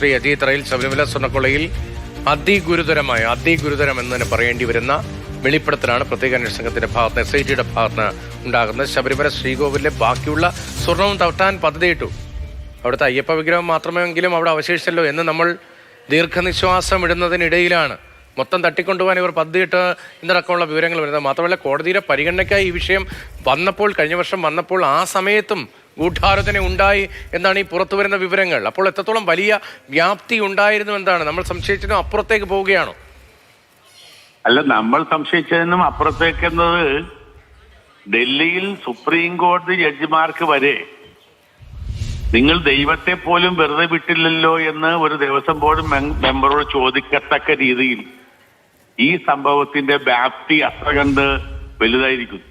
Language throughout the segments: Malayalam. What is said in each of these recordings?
ശ്രീ അജീത് റയിൽ ശബരിമല സ്വർണക്കൊള്ളയിൽ അതിഗുരുതരമായ അതിഗുരുതരം എന്ന് തന്നെ പറയേണ്ടി വരുന്ന വെളിപ്പെടുത്തലാണ് പ്രത്യേക അന്വേഷണ സംഘത്തിന്റെ ഭാഗത്ത് എസ് ഐ ടിയുടെ ഭാഗത്ത് ഉണ്ടാകുന്നത്. ശബരിമല ശ്രീകോവിലെ ബാക്കിയുള്ള സ്വർണവും തട്ടാൻ പദ്ധതിയിട്ടു. അവിടുത്തെ അയ്യപ്പ വിഗ്രഹം മാത്രമെങ്കിലും അവിടെ അവശേഷിച്ചല്ലോ എന്ന് നമ്മൾ ദീർഘനിശ്വാസം ഇടുന്നതിനിടയിലാണ്. മൊത്തം തട്ടിക്കൊണ്ടുപോകാൻ ഇവർ പദ്ധതിയിട്ട് എന്നടക്കമുള്ള വിവരങ്ങൾ വരുന്നത്. മാത്രമല്ല കോടതിയുടെ പരിഗണനയ്ക്കായി ഈ വിഷയം വന്നപ്പോൾ കഴിഞ്ഞ വർഷം വന്നപ്പോൾ ആ സമയത്തും ഗൂഢാലോചന ഉണ്ടായി എന്നാണ് ഈ പുറത്തു വരുന്ന വിവരങ്ങൾ. അപ്പോൾ എത്രത്തോളം വലിയ വ്യാപ്തി ഉണ്ടായിരുന്നു എന്താണ്? നമ്മൾ സംശയിച്ചതിനും അപ്പുറത്തേക്ക് പോവുകയാണോ? അല്ല നമ്മൾ സംശയിച്ചതിനും അപ്പുറത്തേക്കുന്നത് ഡൽഹിയിൽ സുപ്രീം കോടതി ജഡ്ജിമാർക്ക് വരെ നിങ്ങൾ ദൈവത്തെ പോലും വെറുതെ വിട്ടില്ലല്ലോ എന്ന് ഒരു ദിവസം പോലും മെമ്പറോട് ചോദിക്കത്തക്ക രീതിയിൽ ഈ സംഭവത്തിന്റെ വ്യാപ്തി അത്ര കണ്ട് വലുതായിരിക്കും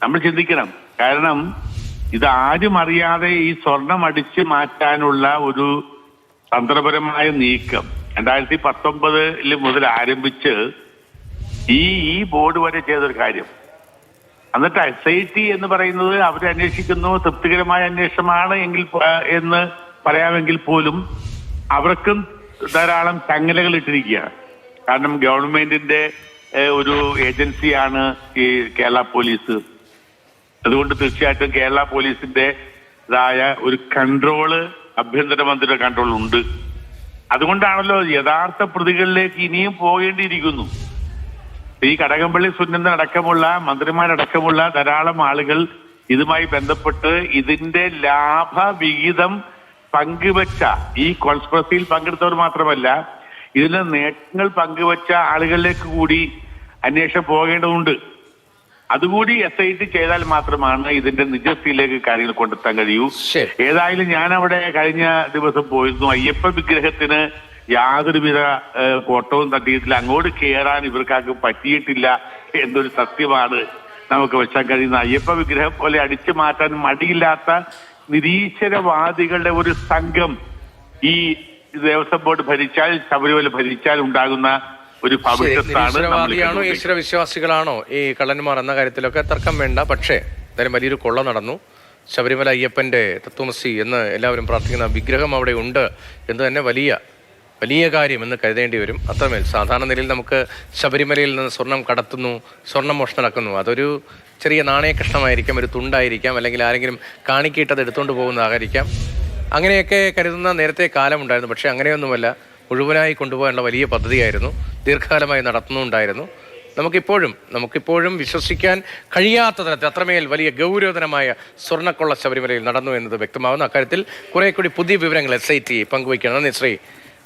നമ്മൾ ചിന്തിക്കണം. കാരണം ഇത് ആരും അറിയാതെ ഈ സ്വർണം അടിച്ചു മാറ്റാനുള്ള ഒരു തന്ത്രപരമായ നീക്കം രണ്ടായിരത്തി പത്തൊമ്പതിൽ മുതൽ ആരംഭിച്ച് ഈ ഈ ബോർഡ് വരെ ചെയ്തൊരു കാര്യം. എന്നിട്ട് എസ് ഐ ടി എന്ന് പറയുന്നത് അവർ അന്വേഷിക്കുന്നു തൃപ്തികരമായ അന്വേഷണമാണ് എങ്കിൽ എന്ന് പറയാമെങ്കിൽ പോലും അവർക്കും ധാരാളം ചങ്ങലകൾ ഇട്ടിരിക്കുകയാണ്. കാരണം ഗവൺമെന്റിന്റെ ഒരു ഏജൻസിയാണ് ഈ കേരള പോലീസ്. അതുകൊണ്ട് തീർച്ചയായിട്ടും കേരള പോലീസിന്റെ ഇതായ ഒരു കൺട്രോൾ ആഭ്യന്തരമന്ത്രിയുടെ കൺട്രോൾ ഉണ്ട്. അതുകൊണ്ടാണല്ലോ യഥാർത്ഥ പ്രതികളിലേക്ക് ഇനിയും പോകേണ്ടിയിരിക്കുന്നു. ഈ കടകംപള്ളി സുന്നന്ദൻ അടക്കമുള്ള മന്ത്രിമാരടക്കമുള്ള ധാരാളം ആളുകൾ ഇതുമായി ബന്ധപ്പെട്ട് ഇതിന്റെ ലാഭവിഹിതം പങ്കുവച്ച ഈ കോൺസ്പറസിയിൽ പങ്കെടുത്തവർ മാത്രമല്ല ഇതിന്റെ നേട്ടങ്ങൾ പങ്കുവച്ച ആളുകളിലേക്ക് കൂടി അന്വേഷണം പോകേണ്ടതുണ്ട്. അതുകൂടി എസ് ഐ ടി ചെയ്താൽ മാത്രമാണ് ഇതിന്റെ നിജസ്ഥിതിയിലേക്ക് കാര്യങ്ങൾ കൊണ്ടെത്താൻ കഴിയൂ. ഏതായാലും ഞാൻ അവിടെ കഴിഞ്ഞ ദിവസം പോയിരുന്നു. അയ്യപ്പ വിഗ്രഹത്തിന് യാതൊരുവിധ കോട്ടവും തട്ടിയിട്ടില്ല. അങ്ങോട്ട് കയറാൻ ഇവർക്കാർക്ക് പറ്റിയിട്ടില്ല എന്നൊരു സത്യമാണ് നമുക്ക് വെച്ചാൽ കഴിയുന്ന അയ്യപ്പ വിഗ്രഹം പോലെ അടിച്ചു മാറ്റാൻ മടിയില്ലാത്ത നിരീശ്വരവാദികളുടെ ഒരു സംഘം ഈ ദേവസ്വം ബോർഡ് ഭരിച്ചാൽ ശബരിമല ഭരിച്ചാൽ ഉണ്ടാകുന്ന ഒരു നമ്മൾ ഈശ്വര വിശ്വാസികളാണോ ഈ കള്ളന്മാർ എന്ന കാര്യത്തിലൊക്കെ തർക്കം വേണ്ട. പക്ഷേ എന്തായാലും വലിയൊരു കൊള്ള നടന്നു. ശബരിമല അയ്യപ്പന്റെ തത്വമസി എന്ന് എല്ലാവരും പ്രാർത്ഥിക്കുന്ന വിഗ്രഹം അവിടെ ഉണ്ട് എന്ന് തന്നെ വലിയ വലിയ കാര്യം എന്ന് കരുതേണ്ടി വരും. അത്രമേൽ സാധാരണ നിലയിൽ നമുക്ക് ശബരിമലയിൽ നിന്ന് സ്വർണം കടത്തുന്നു സ്വർണം മോഷണം നടക്കുന്നു അതൊരു ചെറിയ നാണയകഷ്ണമായിരിക്കാം ഒരു തുണ്ടായിരിക്കാം അല്ലെങ്കിൽ ആരെങ്കിലും കാണിക്കിട്ടത് എടുത്തുകൊണ്ട് പോകുന്നതായിരിക്കാം അങ്ങനെയൊക്കെ കരുതുന്ന നേരത്തെ കാലമുണ്ടായിരുന്നു. പക്ഷേ അങ്ങനെയൊന്നുമല്ല. മുഴുവനായി കൊണ്ടുപോകാനുള്ള വലിയ പദ്ധതിയായിരുന്നു. ദീർഘകാലമായി നടത്തുന്നുണ്ടായിരുന്നു. നമുക്കിപ്പോഴും നമുക്കിപ്പോഴും വിശ്വസിക്കാൻ കഴിയാത്ത തരത്തിൽ അത്രമേൽ വലിയ ഗൗരവതരമായ സ്വർണക്കൊള്ള ശബരിമലയിൽ നടന്നു എന്നത് വ്യക്തമാകുന്നു അക്കാര്യത്തിൽ കുറെ കൂടി പുതിയ വിവരങ്ങൾ എസ് ഐ ടി പങ്കുവയ്ക്കണമെന്ന് ശ്രീ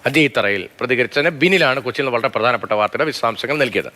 അജയ് തറയിൽ പ്രതികരിച്ചതിന് ബിനിലാണ് കൊച്ചിയിൽ വളരെ പ്രധാനപ്പെട്ട വാർത്തയുടെ വിശദാംശങ്ങൾ നൽകിയത്.